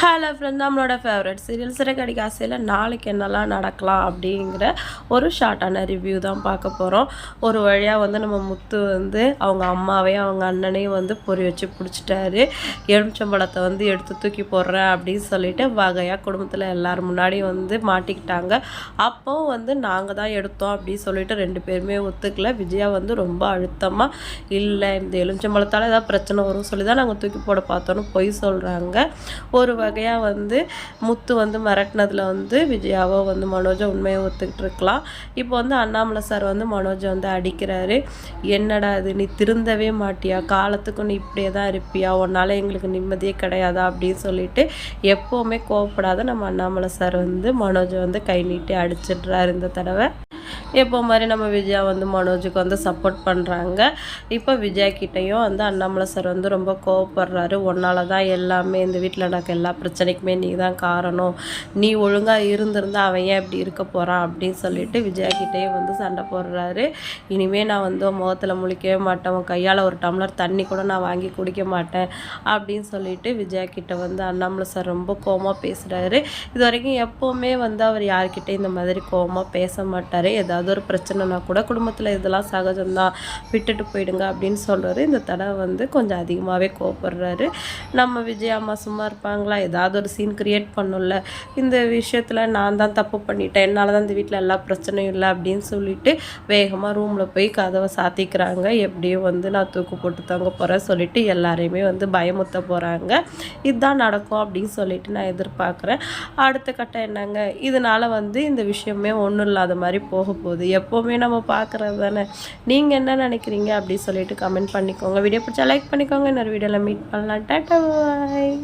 Hello friend நம்மளோட favourite serial சிறகடிக்க ஆசையில் நாளைக்கு என்னெல்லாம் நடக்கலாம் அப்படிங்கிற ஒரு ஷார்ட்டான ரிவ்யூ தான் பார்க்க போகிறோம் ஒரு வழியாக வந்து நம்ம முத்து வந்து அவங்க அம்மாவையும் அவங்க அண்ணனையும் வந்து பொறி வச்சு பிடிச்சிட்டாரு. எலுமிச்சம்பழத்தை வந்து எடுத்து தூக்கி போடுறேன் அப்படின்னு சொல்லிட்டு வகையாக குடும்பத்தில் எல்லோரும் முன்னாடியும் வந்து மாட்டிக்கிட்டாங்க. அப்போ வந்து நாங்கள் தான் எடுத்தோம் அப்படின்னு சொல்லிட்டு ரெண்டு பேருமே ஒத்துக்கல. விஜயா வந்து ரொம்ப அழுத்தமாக இல்லை இந்த எலுமிச்சம்பழத்தால் ஏதாவது பிரச்சனை வரும் சொல்லி தான் நாங்கள் தூக்கி போட பார்த்தோன்னு பொய் சொல்கிறாங்க ஒரு வகையாக வந்து முத்து வந்து மிரட்டினதில் வந்து விஜயாவோ வந்து மனோஜை உண்மையை ஒத்துக்கிட்டு இருக்கலாம். இப்போ வந்து அண்ணாமலை சார் வந்து மனோஜை வந்து அடிக்கிறாரு. என்னடா இது நீ திருந்தவே மாட்டியா? காலத்துக்கும் நீ இப்படியே தான் இருப்பியா? உன்னால் எங்களுக்கு நிம்மதியே கிடையாதா? அப்படின்னு சொல்லிட்டு எப்போவுமே கோவப்படாத நம்ம அண்ணாமலை சார் வந்து மனோஜை வந்து கை நீட்டி அடிச்சிடுறாரு இந்த தடவை. எப்போ மாதிரி நம்ம விஜயா வந்து மனோஜுக்கு வந்து சப்போர்ட் பண்ணுறாங்க இப்போ விஜயா கிட்டேயும் வந்து அண்ணாமலை சார் வந்து ரொம்ப கோவப்படுறாரு. உன்னால தான் எல்லாமே இந்த வீட்டில் நடக்க எல்லா பிரச்சனைக்குமே நீ தான் காரணம். நீ ஒழுங்காக இருந்திருந்தா அவன் ஏன் இப்படி இருக்க போகிறான் அப்படின்னு சொல்லிட்டு விஜயா கிட்டேயும் வந்து சண்டை போடுறாரு. இனிமேல் நான் வந்து முகத்தில் முழிக்கவே மாட்டேன். உன் கையால் ஒரு டம்ளர் தண்ணி கூட நான் வாங்கி குடிக்க மாட்டேன் அப்படின்னு சொல்லிட்டு விஜயா கிட்ட வந்து அண்ணாமலை சார் ரொம்ப கோவமாக பேசுகிறாரு இது வரைக்கும் எப்போவுமே வந்து அவர் யார்கிட்டையும் இந்த மாதிரி கோவமாக பேச மாட்டார். ஏதாவது ஒரு பிரச்சனைனா கூட குடும்பத்தில் இதெல்லாம் சகஜம்தான். விட்டுட்டு போயிடுங்க அப்படின்னு சொல்கிறாரு இந்த தடவை வந்து கொஞ்சம் அதிகமாகவே கோபப்படுறாரு நம்ம விஜய் அம்மா சும்மா இருப்பாங்களா? ஏதாவது ஒரு சீன் க்ரியேட் பண்ணும்ல. இந்த விஷயத்தில் நான் தான் தப்பு பண்ணிட்டேன். என்னால் தான் இந்த வீட்டில் எல்லா பிரச்சனையும் இல்லை அப்படின்னு சொல்லிட்டு வேகமாக ரூமில் போய் கதவை சாத்திக்கிறாங்க. எப்படியும் வந்து நான் தூக்கு போட்டு தங்க போகிறேன் சொல்லிட்டு எல்லாரையுமே வந்து பயமுத்த போகிறாங்க இதுதான் நடக்கும் அப்படின்னு சொல்லிட்டு நான் எதிர்பார்க்குறேன். அடுத்த கட்டம் என்னங்க? இதனால் வந்து இந்த விஷயமே ஒன்றும் இல்லாத மாதிரி போக போகுது. எப்போவுமே நம்ம பார்க்குறது தானே. நீங்கள் என்ன நினைக்கிறீங்க அப்படின்னு சொல்லிட்டு கமெண்ட் பண்ணிக்கோங்க. வீடியோ பிடிச்சா லைக் பண்ணிக்கோங்க. இன்னொரு வீடியோவில் மீட் பண்ணலாம். டாட்டா பாய்